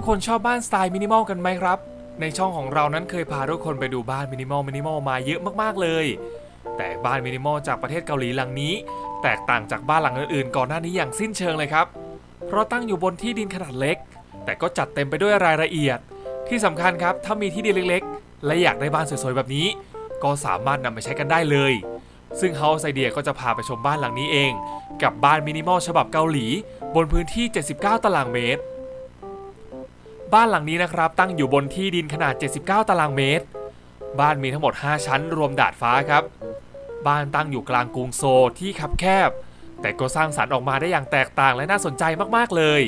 ทุกคนชอบบ้านสไตล์มินิมอลกันไหมครับ ในช่องของเรานั้นเคยพาทุกคนไปดูบ้านมินิมอลมินิมอลมาเยอะมากๆเลย แต่บ้านมินิมอลจากประเทศเกาหลีหลังนี้ แตกต่างจากบ้านหลังอื่นๆก่อนหน้านี้อย่างสิ้นเชิงเลยครับ เพราะตั้งอยู่บนที่ดินขนาดเล็ก แต่ก็จัดเต็มไปด้วยรายละเอียด ที่สำคัญครับถ้ามีที่ดินเล็กๆ และอยากได้บ้านสวยๆแบบนี้ ก็สามารถนำไปใช้กันได้เลยซึ่ง House Idea ก็จะพาไปชมบ้านหลังนี้เอง กับบ้านมินิมอลฉบับเกาหลี บนพื้นที่ 79 ตารางเมตร บ้านหลังนี้นะครับตั้งอยู่บนที่ดินขนาด 79 ตารางเมตร บ้านมีทั้งหมด 5 ชั้นรวมดาดฟ้าครับ บ้านตั้งอยู่กลางกรุงโซลที่คับแคบ แต่ก็สร้างสรรค์ออกมาได้อย่างแตกต่างและน่าสนใจมากๆเลย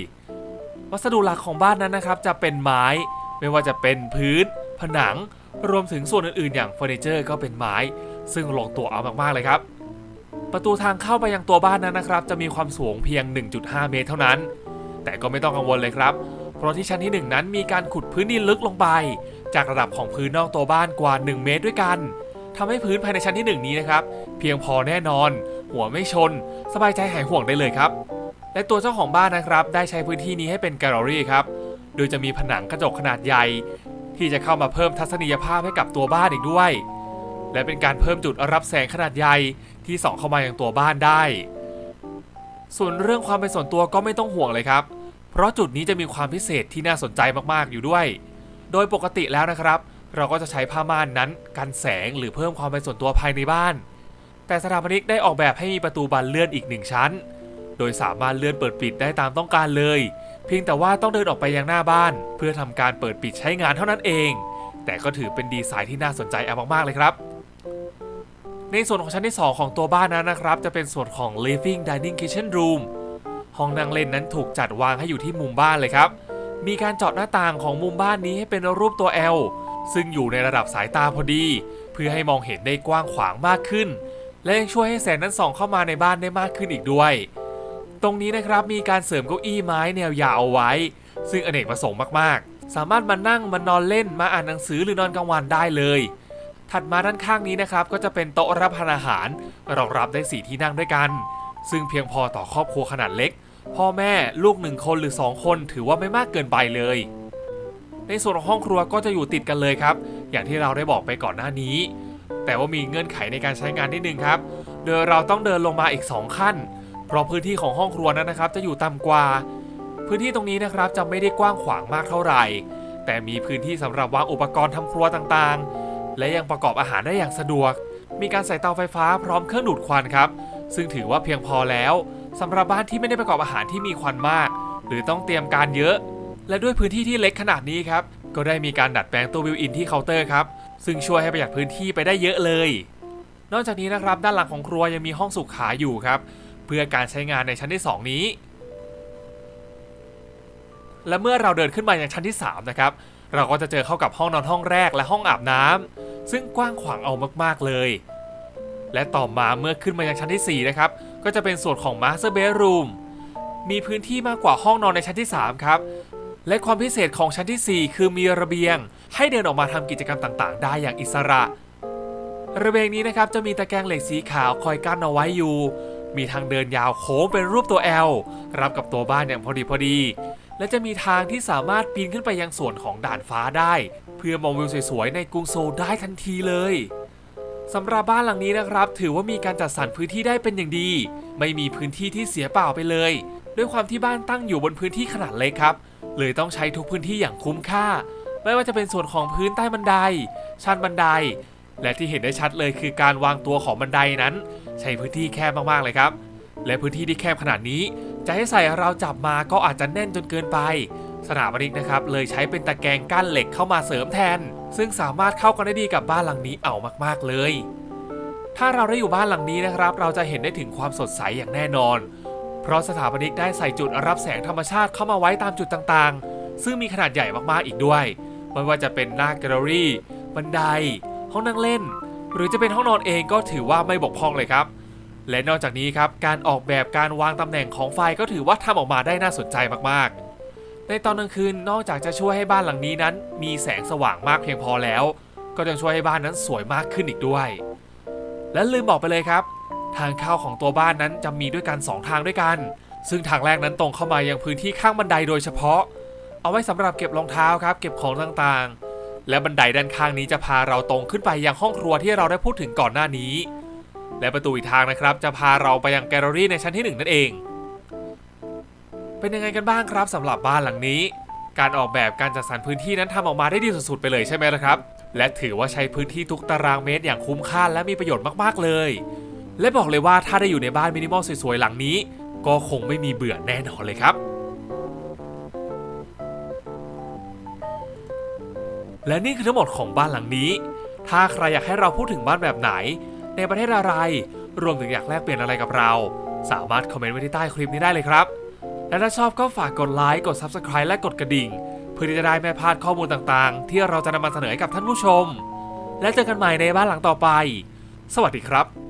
วัสดุหลักของบ้านนั้นนะครับจะเป็นไม้ ไม่ว่าจะเป็นพื้น ผนัง รวมถึงส่วนอื่นๆ อย่างเฟอร์นิเจอร์ก็เป็นไม้ ซึ่งลงตัวเอามากๆเลยครับ ประตูทางเข้าไปยังตัวบ้านนั้นนะครับ จะมีความสูงเพียง 1.5 เมตรเท่านั้น แต่ก็ไม่ต้องกังวลเลยครับ เพราะที่ชั้นที่1นั้นมีการขุดพื้นดินลึกลงไป จากระดับของพื้นนอกตัวบ้านกว่า 1 เมตรด้วยกันทำให้พื้นภายในชั้นที่ 1 นี้นะครับ เพียงพอแน่นอน หัวไม่ชน สบายใจหายห่วงได้เลยครับ และตัวเจ้าของบ้านนะครับ ได้ใช้พื้นที่นี้ให้เป็นแกลเลอรี่ครับ โดยจะมีผนังกระจกขนาดใหญ่ ที่จะเข้ามาเพิ่มทัศนียภาพให้กับตัวบ้านอีกด้วย และเป็นการเพิ่มจุดรับแสงขนาดใหญ่ที่ส่องเข้ามายังตัวบ้านได้ ส่วนเรื่องความเป็นส่วนตัวก็ไม่ต้องห่วงเลยครับเราะจุดนี้จะมีความพิเศษที่น่าสนใจมากๆอยู่ด้วย โดยปกติแล้วนะครับ เราก็จะใช้ผ้าม่านนั้นกันแสงหรือเพิ่มความเป็นส่วนตัวภายในบ้าน แต่สถาปนิกได้ออกแบบให้มีประตูบานเลื่อนอีกหนึ่งชั้น โดยสามารถเลื่อนเปิดปิดได้ตามต้องการเลย เพียงแต่ว่าต้องเดินออกไปยังหน้าบ้าน เพื่อทำการเปิดปิดใช้งานเท่านั้นเอง แต่ก็ถือเป็นดีไซน์ที่น่าสนใจเอามากๆเลยครับในส่วนของชั้นที่ 2 ของตัวบ้านนั้นนะครับ จะเป็นส่วนของ living dining kitchen room ห้องนั่งเล่นนั้นถูกจัดวางให้อยู่ที่มุมบ้านเลยครับ มีการเจาะหน้าต่างของมุมบ้านนี้ให้เป็นรูปตัว L ซึ่งอยู่ในระดับสายตาพอดี เพื่อให้มองเห็นได้กว้างขวางมากขึ้น และยังช่วยให้แสงนั้นส่องเข้ามาในบ้านได้มากขึ้นอีกด้วย ตรงนี้นะครับมีการเสริมเก้าอี้ไม้แนวยาวเอาไว้ ซึ่งอเนกประสงค์มากๆ สามารถมานั่งมานอนเล่นมาอ่านหนังสือหรือนอนกลางวันได้เลย ถัดมาด้านข้างนี้นะครับก็จะเป็นโต๊ะรับประทานอาหารรองรับได้4ที่นั่งด้วยกัน ซึ่งเพียงพอต่อครอบครัวขนาดเล็ก พ่อแม่ลูกหนึ่งคนหรือ 2 คนถือว่าไม่มากเกินไปเลย ในส่วนของห้องครัวก็จะอยู่ติดกันเลยครับ อย่างที่เราได้บอกไปก่อนหน้านี้ แต่ว่ามีเงื่อนไขในการใช้งานนิดนึงครับ โดยเราต้องเดินลงมาอีก 2 ขั้น เพราะพื้นที่ของห้องครัวนั้นนะครับ จะอยู่ต่ำกว่า พื้นที่ตรงนี้นะครับจะไม่ได้กว้างขวางมากเท่าไหร่ แต่มีพื้นที่สำหรับวางอุปกรณ์ทำครัวต่างๆ และยังประกอบอาหารได้อย่างสะดวก มีการใส่เตาไฟฟ้าพร้อมเครื่องดูดควันครับ ซึ่งถือว่าเพียงพอแล้วสำหรับบ้านที่ไม่ได้ประกอบอาหารที่มีควันมาก หรือต้องเตรียมการเยอะ และด้วยพื้นที่ที่เล็กขนาดนี้ครับก็ได้มีการดัดแปลงตู้วิวอินที่เคาน์เตอร์ครับซึ่งช่วยให้ประหยัดพื้นที่ไปได้เยอะเลย นอกจากนี้นะครับด้านหลังของครัวยังมีห้องสุขาอยู่ครับ เพื่อการใช้งานในชั้นที่ 2 นี้ และเมื่อเราเดินขึ้นมาอยังชั้นที่3นะครับเราก็จะเจอเข้ากับห้องนอนห้องแรกและห้องอาบน้ำซึ่งกว้างขวางเอามากๆเลย และต่อมาเมื่อขึ้นมายังชั้นที่ 4 นะครับ ก็จะเป็นส่วนของ Master Bedroom มีพื้นที่มากกว่าห้องนอนในชั้นที่ 3 ครับ และความพิเศษของชั้นทีสี่ 4 คือมีระเบียง ให้เดินออกมาทำกิจกรรมต่างๆ ได้อย่างอิสระ ระเบียงนี้นะครับจะมีตะแกรงเหล็กสีขาวคอยกั้นเอาไว้อยู่ มีทางเดินยาวโค้งเป็นรูปตัว L รับกับตัวบ้านอย่างพอดีพอดี และจะมีทางที่สามารถปีนขึ้นไปยังส่วนของด่านฟ้าได้ เพื่อมองวิวสวยๆในกรุงโซลได้ทันทีเลย สำหรับบ้านหลังนี้นะครับ ถือว่ามีการจัดสรรพื้นที่ได้เป็นอย่างดี ไม่มีพื้นที่ที่เสียเปล่าไปเลย ด้วยความที่บ้านตั้งอยู่บนพื้นที่ขนาดเล็กครับ เลยต้องใช้ทุกพื้นที่อย่างคุ้มค่า ไม่ว่าจะเป็นส่วนของพื้นใต้บันได ชั้นบันได และที่เห็นได้ชัดเลยคือการวางตัวของบันไดนั้น ใช้พื้นที่แคบมากๆเลยครับ และพื้นที่ที่แคบขนาดนี้ จะให้ใส่เราจับมาก็อาจจะแน่นจนเกินไป สถาปนิกนะครับเลยใช้เป็นตะแกรงกั้นเหล็กเข้ามาเสริมแทน ซึ่งสามารถเข้ากันได้ดีกับบ้านหลังนี้เอามากๆเลย ถ้าเราได้อยู่บ้านหลังนี้นะครับ เราจะเห็นได้ถึงความสดใสอย่างแน่นอน เพราะสถาปนิกได้ใส่จุดรับแสงธรรมชาติเข้ามาไว้ตามจุดต่างๆ ซึ่งมีขนาดใหญ่มากๆอีกด้วยไม่ว่าจะเป็นหน้าแกลเลอรี่ บันได ห้องนั่งเล่น หรือจะเป็นห้องนอนเองก็ถือว่าไม่บกพร่องเลยครับ และนอกจากนี้ครับการออกแบบการวางตำแหน่งของไฟก็ถือว่าทำออกมาได้น่าสนใจมากๆ ในตอนกลางคืนนอกจากจะช่วยให้บ้านหลังนี้นั้น มีแสงสว่างมากเพียงพอแล้ว ก็ยังช่วยให้บ้านนั้นสวยมากขึ้นอีกด้วย และลืมบอกไปเลยครับ ทางเข้าของตัวบ้านนั้นจะมีด้วยกัน 2 ทางด้วยกัน ซึ่งทางแรกนั้นตรงเข้ามายังพื้นที่ข้างบันไดโดยเฉพาะ เอาไว้สำหรับเก็บรองเท้าครับ เก็บของต่างๆ และบันไดด้านข้างนี้จะพาเราตรงขึ้นไปยังห้องครัวที่เราได้พูดถึงก่อนหน้านี้ และประตูอีกทางนะครับ จะพาเราไปยังแกลเลอรี่ในชั้นที่หนึ่งนั่นเอง เป็นยังไงกันบ้างครับสำหรับบ้านหลังนี้ การออกแบบการจัดสรรพื้นที่นั้นทำออกมาได้ดีสุดๆไปเลยใช่ไหมล่ะครับ และถือว่าใช้พื้นที่ทุกตารางเมตรอย่างคุ้มค่าและมีประโยชน์มากๆเลย และบอกเลยว่าถ้าได้อยู่ในบ้านมินิมอลสวยๆหลังนี้ ก็คงไม่มีเบื่อแน่นอนเลยครับและนี่คือทั้งหมดของบ้านหลังนี้ ถ้าใครอยากให้เราพูดถึงบ้านแบบไหน ในประเทศอะไร รวมถึงอยากแลกเปลี่ยนอะไรกับเรา สามารถคอมเมนต์ไว้ที่ใต้คลิปนี้ได้เลยครับ และถ้าชอบก็ฝากกดไลค์กด Subscribe และกดกระดิ่ง เพื่อที่จะได้ไม่พลาดข้อมูลต่างๆ ที่เราจะนำมาเสนอให้กับท่านผู้ชม และเจอกันใหม่ในบ้านหลังต่อไป สวัสดีครับ